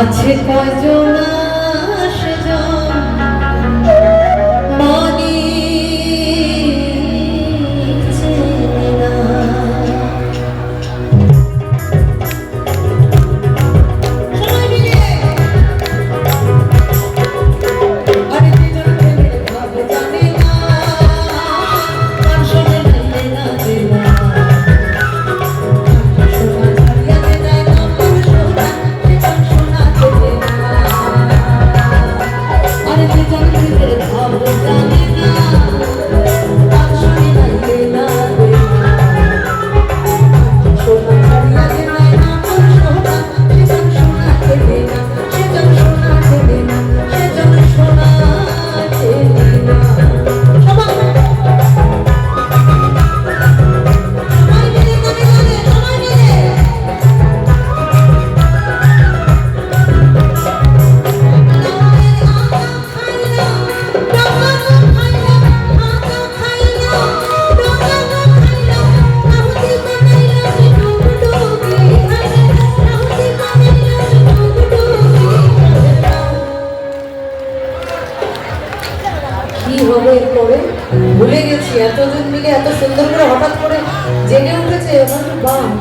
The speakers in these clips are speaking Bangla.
আছে কয়জনা?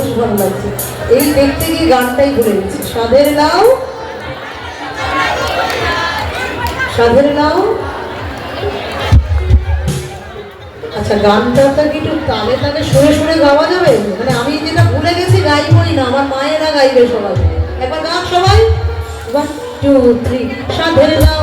বেশ ভালো লাগছে। এই দেখতে গিয়ে গানটাই ভুলে গেছি। সাধের নাও সাধের নাও আচ্ছা গানটা তো একটু তালে তালে সরে সরে গাওয়া যাবে? মানে আমি যেটা ভুলে গেছি গাইবই না। আমার মায়েরা গাইবে সবাই। একবার গান সবাই। ওয়ান টু থ্রি সাধের নাও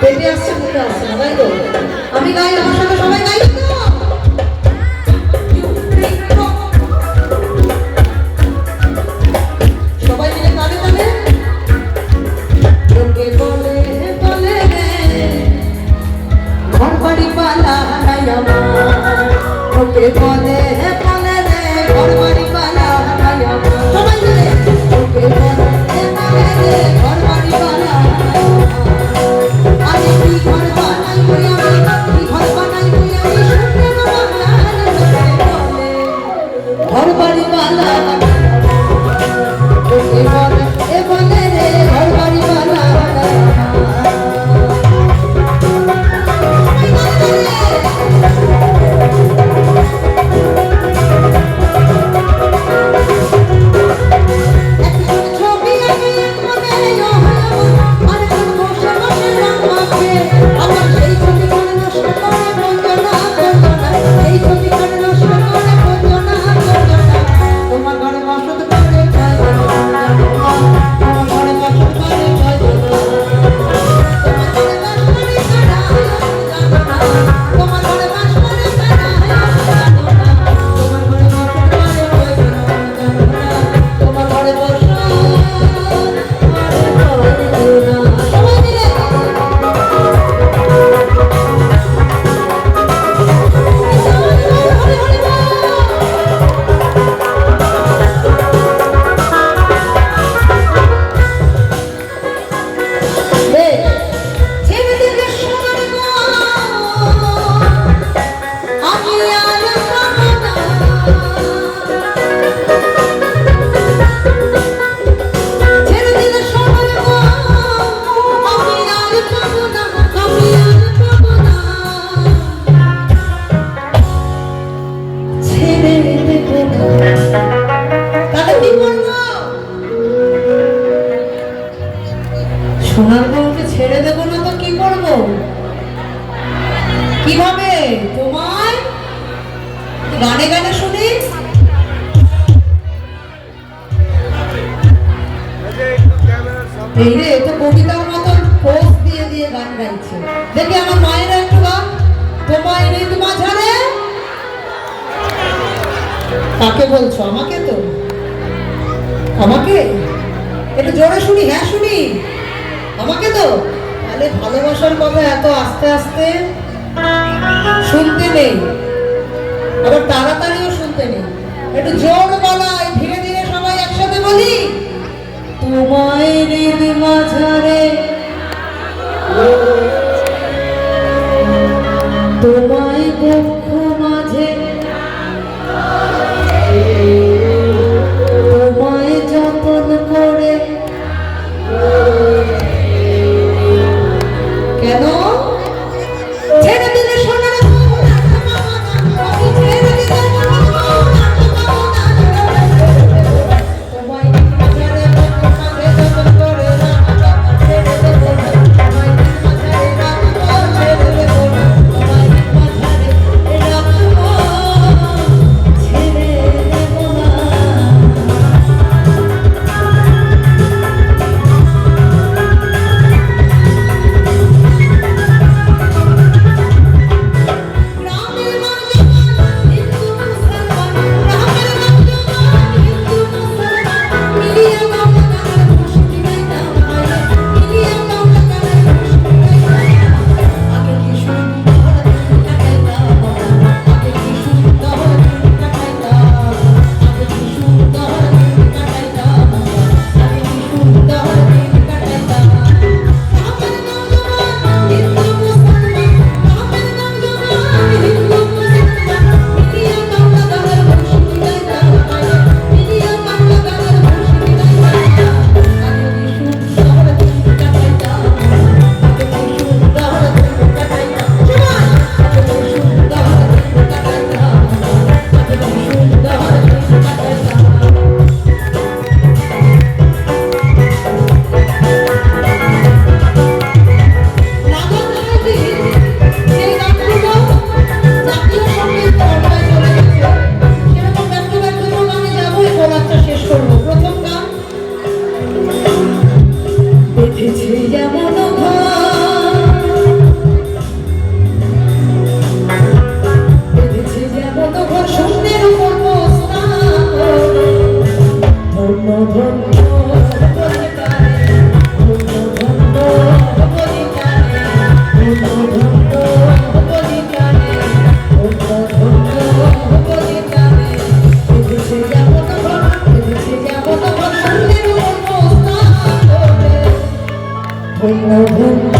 পেটে আসছে মুখে আসছে না, তাই তো? আমি গাই, আমার সাথে সবাই গাই পালা আমার। ওকে বলে বলে রে ঘর সোনার বউকে ছেড়ে দেবো না তো কি করব? কীভাবে? তোমার গানে গানে শুনি। এই রে তো কবিতার মতন পোস্ট দিয়ে দিয়ে গান গাইছে। দেখি আমার মায়ের একটু গান। তোমায় ঋত মাঝারে। কাকে বলছো? আমাকে তো? আমাকে? একটু জোরে শুনি হ্যাঁ শুনি। আমাকে তো? তাহলে ভালোবাসার কথা এত আস্তে আস্তে শুনতে নেই। আবার তাড়াতাড়িও শুনতে নেই। একটু জোর বলাই ধীরে ধীরে সবাই একসাথে বলি, তোমায় মাঝারে, তোমায় When love and